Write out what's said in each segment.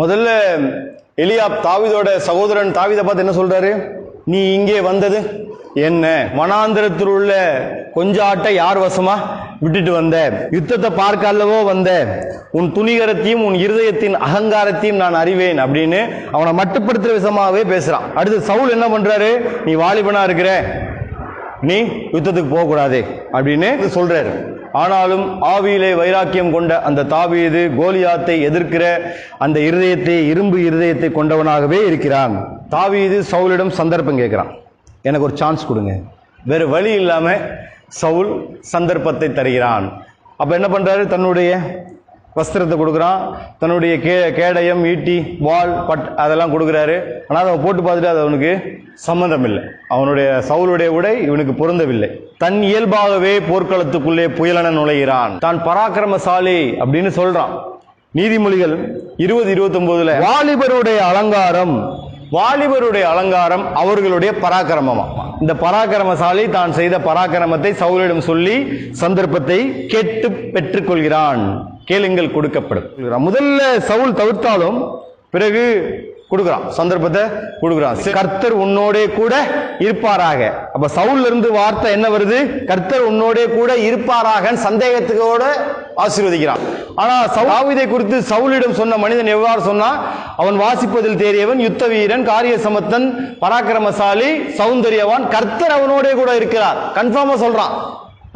முதல்ல எலியாப் தாவிதோட சகோதரன் தாவீதை பார்த்து என்ன சொல்றாரு? நீ இங்கே வந்தது என்ன? வனாந்திரத்தில் உள்ள கொஞ்ச ஆட்டை யார் வசமா விட்டுட்டு வந்த? யுத்தத்தை பார்க்க அல்லவோ வந்த? உன் துணிகரத்தையும் உன் இருதயத்தின் அகங்காரத்தையும் நான் அறிவேன் அப்படின்னு அவனை மட்டுப்படுத்துற விசமாவே பேசுறான். அடுத்து சவுல் என்ன பண்றாரு? நீ வாலிபனா இருக்கிற? நீ யுத்தத்துக்கு போகக்கூடாது அப்படின்னு சொல்றாரு. ஆனாலும் ஆவியிலே வைராக்கியம் கொண்ட அந்த தாவீது கோலியாத்தை எதிர்க்கிற அந்த இருதயத்தை இரும்பு இருதயத்தை கொண்டவனாகவே இருக்கிறான். தாவீது சவுலிடம் சந்தர்ப்பம் கேட்குறான். எனக்கு ஒரு சான்ஸ் கொடுங்க. வேறு வழி இல்லாமல் சவுல் சந்தர்ப்பத்தை தருகிறான். அப்போ என்ன பண்ணுறாரு தன்னுடைய வஸ்திரத்தை கொடுக்குறான். தன்னுடைய கே கேடயம் ஈட்டி வாள் பட் அதெல்லாம் கொடுக்குறாரு. ஆனால் அவன் போட்டு பார்த்துட்டு அது அவனுக்கு சம்மந்தம் இல்லை அவனுடைய சவுளுடைய உடை இவனுக்கு பொருந்தவில்லை. தன் இயல்பாகவே போர்க்களத்துக்குள்ளே புயலென நுழைகிறான். தான் பராக்கிரமசாலி அப்படின்னு சொல்றான். நீதிமொழிகள் இருபது இருபத்தொன்பதுல வாலிபருடைய அலங்காரம் வாலிபருடைய அலங்காரம் அவர்களுடைய பராக்கிரமமா? இந்த பராக்கிரமசாலி தான் செய்த பராக்கிரமத்தை சவுலிடம் சொல்லி சந்தர்ப்பத்தை கேட்டு பெற்றுக்கொள்கிறான். கேளுங்கள் கொடுக்கப்படும். முதல்ல சவுல் தவிர்த்தாலும் பிறகு கொடுக்குறான். சந்தர்ப்பத்தை கொடுக்குறான். கர்த்தர் உன்னோடே கூட இருப்பாராக. அப்ப சவுல்ல இருந்து வார்த்தை என்ன வருது? கர்த்தர் உன்னோடே கூட இருப்பாராக சந்தேகத்துக்கோட ஆசீர்வதிக்கிறான். ஆனா சவுவிதை குறித்து சவுலிடம் சொன்ன மனிதன் எவ்வாறு சொன்னா அவன் வாசிப்பதில் தேறியவன் யுத்த வீரன் காரிய சமத்தன் பராக்கிரமசாலி சௌந்தரியவான் கர்த்தர் அவனோடே கூட இருக்கிறார். கன்ஃபார்மா சொல்றான்.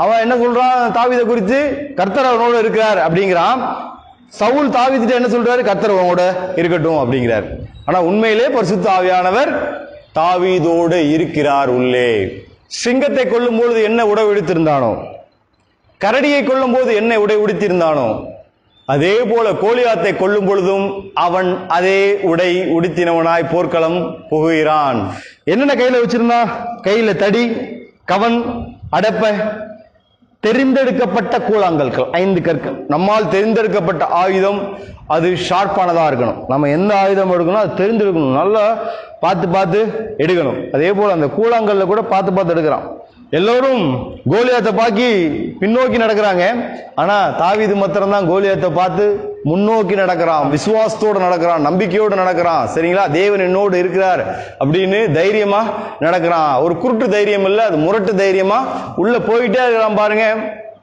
அவன் என்ன சொல்றான்? தாவீதை குறித்து கர்த்தர் அவனோட இருக்கிறார் அப்படிங்கிறான். சவுல் தாவீதிட்ட என்ன சொல்றாரு? கர்த்தர் அவனோட இருக்கட்டும் அப்படிங்கிறார். ஆனா உண்மையிலே பரிசுத்த ஆவியானவர் தாவீதோடு இருக்கிறார் உள்ளே. சிங்கத்தை கொல்லும் பொழுது என்ன உடை உடுத்திருந்தானோ? கரடியை கொல்லும் போது என்ன உடை உடுத்திருந்தானோ? அதே போல கோலியாத்தை கொல்லும் பொழுதும் அவன் அதே உடை உடுத்தினவனாய் போர்க்களம் புகுகிறான். என்னென்ன கையில வச்சிருந்தான்? கையில தடி கவன் அடப்ப தெரிந்தெடுக்கப்பட்ட கூழாங்கற்கள் ஐந்து கற்கள். நம்மால் தெரிந்தெடுக்கப்பட்ட ஆயுதம் அது ஷார்ப்பானதாக இருக்கணும். நம்ம எந்த ஆயுதம் எடுக்கணும் அது தெரிந்தெடுக்கணும். நல்லா பார்த்து பார்த்து எடுக்கணும். அதே போல் அந்த கூழாங்கல்ல கூட பார்த்து பார்த்து எடுக்கிறான். எல்லோரும் கோலியாத்தை பாக்கி பின்னோக்கி நடக்கிறாங்க. ஆனால் தாவிது மாத்திரம்தான் கோலியாத்தை பார்த்து முன்னோக்கி நடக்கிறான் விசுவாசத்தோடு நடக்கிறான் நம்பிக்கையோடு நடக்கிறான். சரிங்களா? தேவன் என்னோடு இருக்கிறார் அப்படின்னு தைரியமா நடக்கிறான். ஒரு குருட்டு தைரியம் இல்லை அது முரட்டு தைரியமா உள்ள போயிட்டே இருக்கிறான் பாருங்க.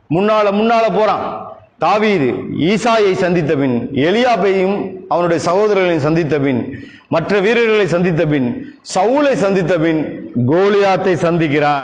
முன்னால முன்னால போறான். தாவீது ஈசாயை சந்தித்த பின் எலியாபையும் அவனுடைய சகோதரர்களையும் சந்தித்த பின் மற்ற வீரர்களை சந்தித்த பின் சவுலை சந்தித்த பின் கோலியாத்தை சந்திக்கிறான்